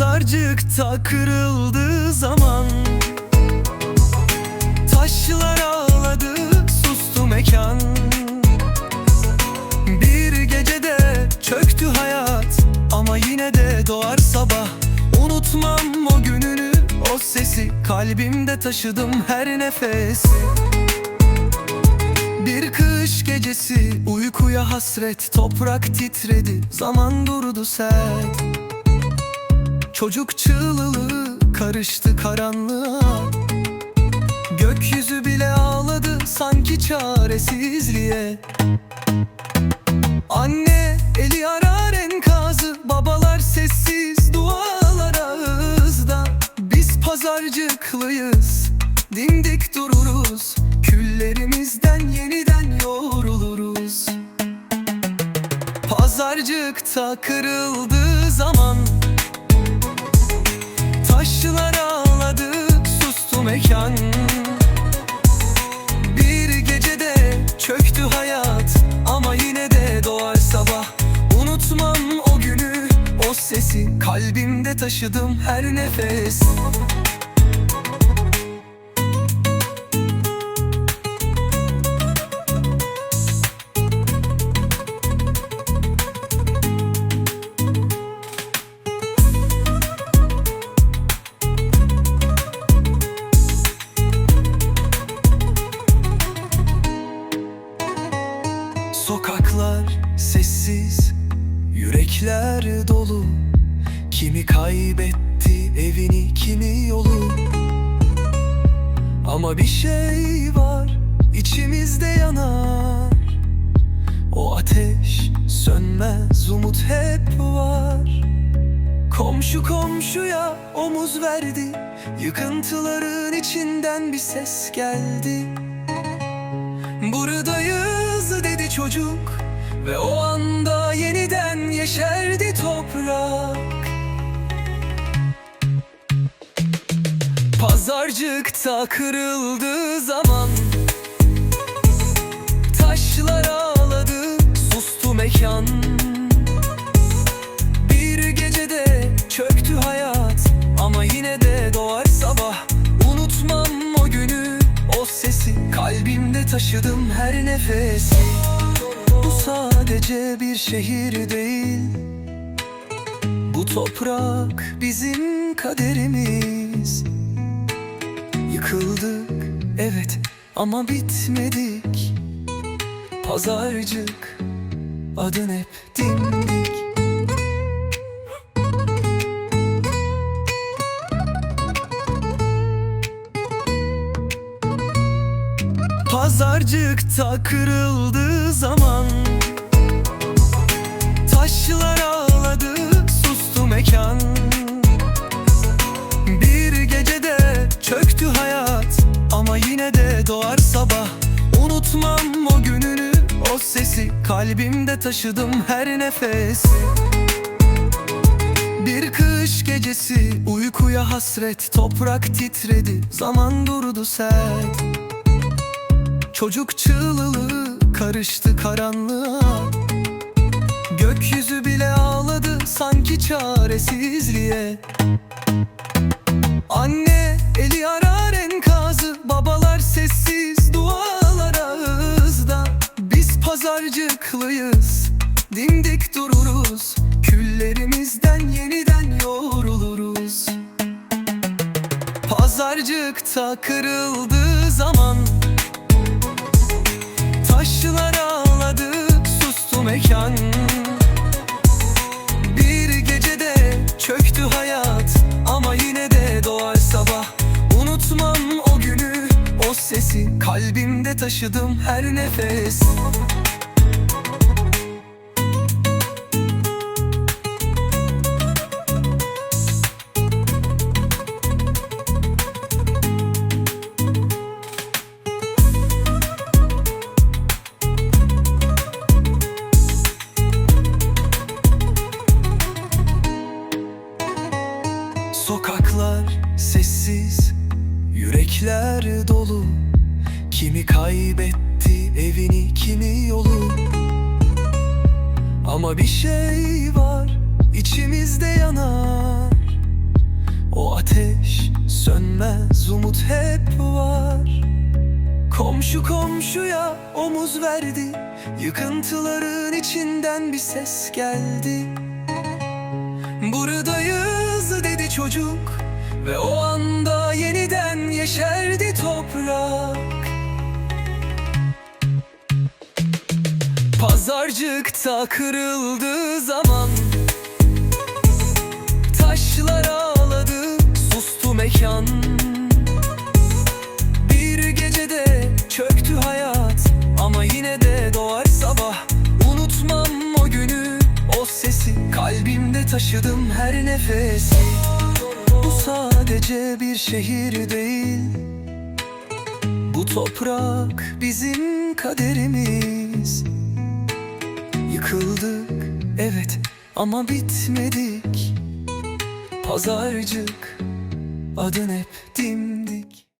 Pazarcıkta kırıldığı zaman. Taşlar ağladı sustu mekan. Bir gecede çöktü hayat Ama yine de doğar sabah. Unutmam o gününü o sesi Kalbimde taşıdım her nefes. Bir kış gecesi uykuya hasret Toprak titredi zaman durdu sert Çocuk çığlığı karıştı karanlığa. Gökyüzü bile ağladı sanki çaresizliğe. Anne eli arar enkazı Babalar sessiz dualar ağızda. Biz pazarcıklıyız Dimdik dururuz. Küllerimizden yeniden yoğruluruz Pazarcıkta kırıldığı zaman sesi Kalbimde taşıdım her nefes. Sokaklar sessiz, yürekler dolu Kimi kaybetti evini, kimi yolu? Ama bir şey var, içimizde yanar. O ateş sönmez, umut hep var. Komşu komşuya omuz verdi Yıkıntıların içinden bir ses geldi. Buradayız dedi çocuk Pazarcıkta kırıldığı zaman. Taşlar ağladı sustu mekan. Bir gecede çöktü hayat Ama yine de doğar sabah. Unutmam o günü o sesi Kalbimde taşıdım her nefes Bu sadece bir şehir değil. Bu toprak bizim kaderimiz Yıkıldık evet ama bitmedik. Pazarcık adın hep dimdik Pazarcıkta kırıldığı yine de doğar sabah. Unutmam o gününü o sesi Kalbimde taşıdım her nefes. Bir kış gecesi uykuya hasret Toprak titredi zaman durdu sert. Çocuk çığlığı karıştı karanlığa. Gökyüzü bile ağladı sanki çaresizliğe. Anne Pazarcıkta kırıldığı zaman. Taşlar ağladı sustu mekan. Bir gecede çöktü hayat Ama yine de doğar sabah. Unutmam o günü o sesi Kalbimde taşıdım her nefes sessiz, yürekler dolu. Kimi kaybetti evini, kimi yolu. Ama bir şey var, içimizde yanar. O ateş sönmez umut hep var. Komşu komşuya omuz verdi. Yıkıntıların içinden bir ses geldi. Buradayız dedi çocuk Ve o anda yeniden yeşerdi toprak. Pazarcıkta kırıldığı zaman. Taşlar ağladı sustu mekan. Bir gecede çöktü hayat Ama yine de doğar sabah. Unutmam o günü o sesi Kalbimde taşıdım her nefesi sadece bir şehir değil. Bu toprak bizim kaderimiz. Yıkıldık evet ama bitmedik. Pazarcık adın hep dimdik